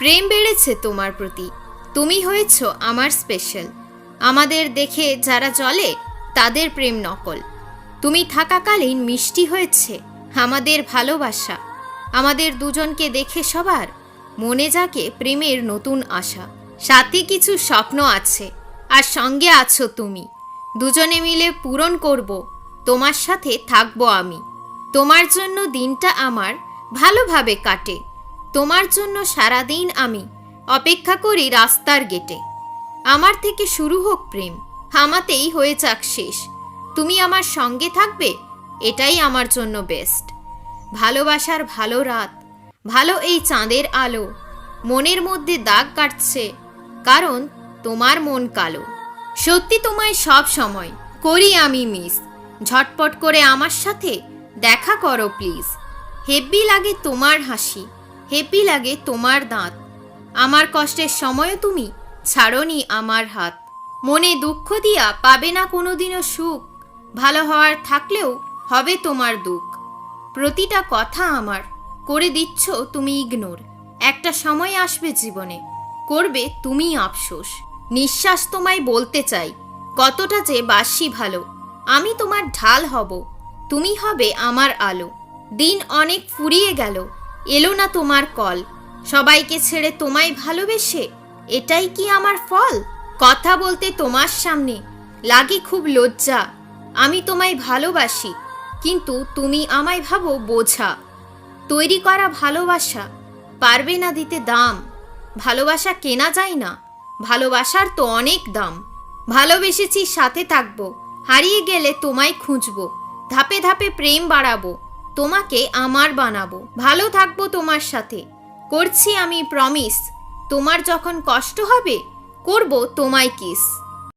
প্রেম বেড়েছে তোমার প্রতি। তুমি হয়েছ আমার স্পেশাল আমাদের দেখে যারা চলে তাদের প্রেম নকল। তুমি থাকাকালীন মিষ্টি হয়েছে, আমাদের ভালোবাসা। আমাদের দুজনকে দেখে সবার মনে যাকে প্রেমের নতুন আশা। সাথে কিছু স্বপ্ন আছে, আর সঙ্গে আছো তুমি। দুজনে মিলে পূরণ করব, তোমার সাথে থাকব আমি। তোমার জন্য দিনটা আমার ভালোভাবে কাটে। তোমার জন্য সারাদিন আমি অপেক্ষা করি রাস্তার গেটে। আমার থেকে শুরু হোক প্রেম হামাতেই হয়ে যাক শেষ। তুমি আমার সঙ্গে থাকবে, এটাই আমার জন্য বেস্ট ভালোবাসার ভালো রাত, ভালো এই চাঁদের আলো। মনের মধ্যে দাগ কাটছে, কারণ তোমার মন কালো। সত্যি তোমায় সব সময় করি আমি মিস ঝটপট করে আমার সাথে দেখা করো প্লিজ হেব্বি লাগে তোমার হাসি হেব্বি লাগে তোমার দাঁত। আমার কষ্টের সময়ও তুমি, ছাড়নি আমার হাত। মনে দুঃখ দিয়া পাবে না কোনোদিনও সুখ। ভালো হওয়ার থাকলেও হবে তোমার দুঃখ। প্রতিটা কথা আমার, করে দিচ্ছ তুমি ইগনোর। একটা সময় আসবে জীবনে, করবে তুমি আফসোস। নিঃশ্বাস তোমায় বলতে চাই, কতটা যে বাসি ভালো। আমি তোমার ঢাল হব, তুমি হবে আমার আলো। দিন অনেক ফুরিয়ে গেল এলো না তোমার কল। সবাইকে ছেড়ে তোমায় ভালোবেসে এটাই কি আমার ফল? কথা বলতে তোমার সামনে লাগে খুব লজ্জা। আমি তোমায় ভালোবাসি, কিন্তু তুমি আমায় ভাবো বোঝা। তৈরি করা ভালোবাসা পারবে না দিতে দাম। ভালোবাসা কেনা যায় না, ভালোবাসার তো অনেক দাম। ভালোবেসেছি সাথে থাকব, হারিয়ে গেলে তোমায় খুঁজবো, ধাপে ধাপে প্রেম বাড়াবো। তোমাকে আমার বানাবো। ভালো থাকব তোমার সাথে। করছি আমি প্রমিস তোমার যখন কষ্ট হবে, করব তোমায় কিস